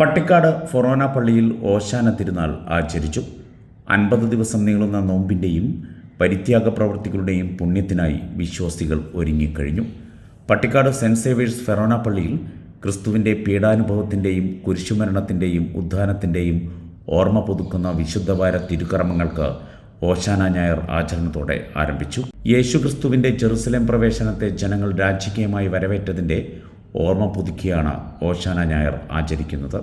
പട്ടിക്കാട് ഫൊറോന പള്ളിയിൽ ഓശാന തിരുനാൾ ആചരിച്ചു. അൻപത് ദിവസം നീളുന്ന നോമ്പിന്റെയും പരിത്യാഗ പ്രവൃത്തികളുടെയും പുണ്യത്തിനായി വിശ്വാസികൾ ഒരുങ്ങിക്കഴിഞ്ഞു. പട്ടിക്കാട് സെന്റ് സേവേഴ്സ് ഫെറോന പള്ളിയിൽ ക്രിസ്തുവിന്റെ പീഡാനുഭവത്തിന്റെയും കുരിശുമരണത്തിന്റെയും ഉദ്ധാനത്തിന്റെയും ഓർമ്മ പുതുക്കുന്ന വിശുദ്ധവാര തിരുക്കർമ്മങ്ങൾക്ക് ഓശാന ഞായർ ആചരണത്തോടെ ആരംഭിച്ചു. യേശുക്രിസ്തുവിന്റെ ജെറുസലേം പ്രവേശനത്തെ ജനങ്ങൾ രാജകീയമായി വരവേറ്റതിന്റെ ഓർമ്മ പുതുക്കിയാണ് ഓശാന ഞായർ ആചരിക്കുന്നത്.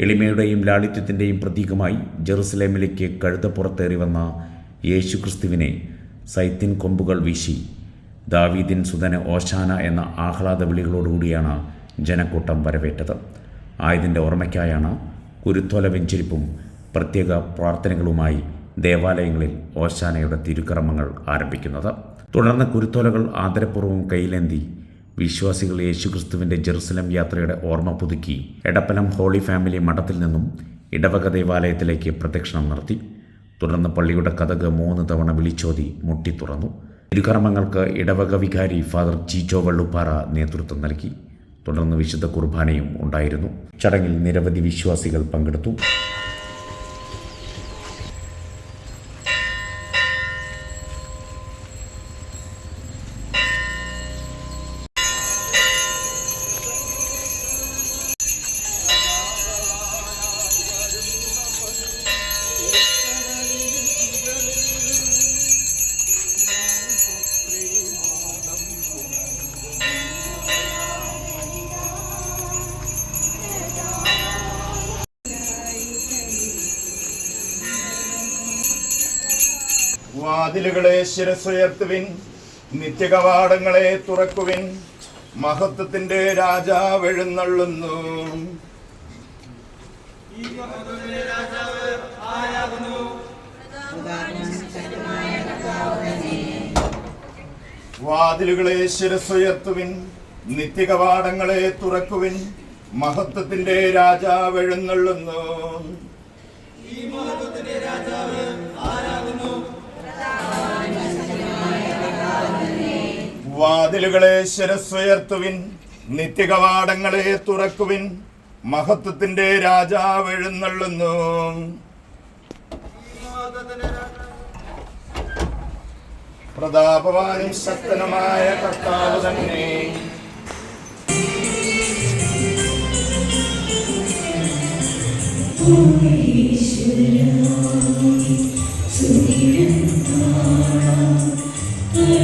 എളിമയുടെയും ലാളിത്യത്തിന്റെയും പ്രതീകമായി ജെറുസലേമിലേക്ക് കഴുതപ്പുറത്തേറി വന്ന യേശുക്രിസ്തുവിനെ സൈത്തിൻ കൊമ്പുകൾ വീശി ദാവീദിൻ സുധന ഓശാന എന്ന ആഹ്ലാദ വിളികളോടുകൂടിയാണ് ജനക്കൂട്ടം വരവേറ്റത്. ആയതിന്റെ ഓർമ്മയ്ക്കായാണ് കുരുത്തോല വെഞ്ചരിപ്പും പ്രത്യേക പ്രാർത്ഥനകളുമായി ദേവാലയങ്ങളിൽ ഓശാനയുടെ തിരുക്രമങ്ങൾ ആരംഭിക്കുന്നത്. തുടർന്ന് കുരുത്തോലകൾ ആദരപൂർവം കയ്യിലേന്തി വിശ്വാസികൾ യേശുക്രിസ്തുവിന്റെ ജെറുസലം യാത്രയുടെ ഓർമ്മ പുതുക്കി എടപ്പനം ഹോളി ഫാമിലി മഠത്തിൽ നിന്നും ഇടവക ദേവാലയത്തിലേക്ക് പ്രദക്ഷിണം നടത്തി. തുടർന്ന് പള്ളിയുടെ കഥക് മൂന്ന് തവണ വിളിച്ചോതി മുട്ടി തുറന്നു. തിരുക്കർമ്മങ്ങൾക്ക് ഇടവക വികാരി ഫാദർ ചീച്ചോ വള്ളുപ്പാറ നേതൃത്വം നൽകി. തുടർന്ന് വിശുദ്ധ കുർബാനയും ഉണ്ടായിരുന്നു. ചടങ്ങിൽ നിരവധി വിശ്വാസികൾ പങ്കെടുത്തു. വാതിലുകളെ ശിരസുയർത്തുവിൻ നിത്യകവാടങ്ങളെ തുറക്കുവിൻ മഹത്വത്തിന്റെ രാജാവ് എഴുന്നള്ളുന്നു വാതിലുകളെ ശിരസുയർത്തുവിൻ നിത്യകവാടങ്ങളെ തുറക്കുവിൻ മഹത്വത്തിന്റെ രാജാവ് എഴുന്നള്ളുന്നു വാതിലുകളെ ശിരസ്സുയർത്തുവിൻ നിത്യകവാടങ്ങളെ തുറക്കുവിൻ മഹത്വത്തിന്റെ രാജാവ് എഴുന്നള്ളുന്നു. പ്രതാപവാനും ശക്തനുമായ കർത്താവ് തന്നെ. ഒഴിഞ്ഞു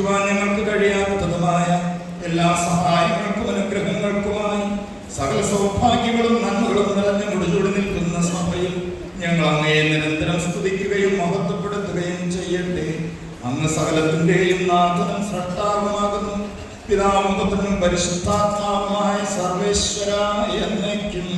പ്രകാശിപ്പിക്കുവാൻ ഞങ്ങൾക്ക് കഴിയാത്തതുമായ എല്ലാ സഹായങ്ങൾക്കും അനുഗ്രഹങ്ങൾക്കുമായി സകല സൗഭാഗ്യങ്ങളും നന്മകളും നിറഞ്ഞു മുടിചൂടി നിൽക്കുന്ന സഭയിൽ ഞങ്ങൾ അങ്ങയെ നിരന്തരം സ്തുതിക്കുകയും മഹത്വപ്പെടുത്തുകയും ചെയ്യട്ടെ. അങ്ങ് സകലത്തിന്റെയും നാഥനും സൃഷ്ടാവുമാകുന്നു പിതാമുഖത്തിനും പരിശുദ്ധാത്മാവുമായ സർവേശ്വരായ എന്നേക്കും.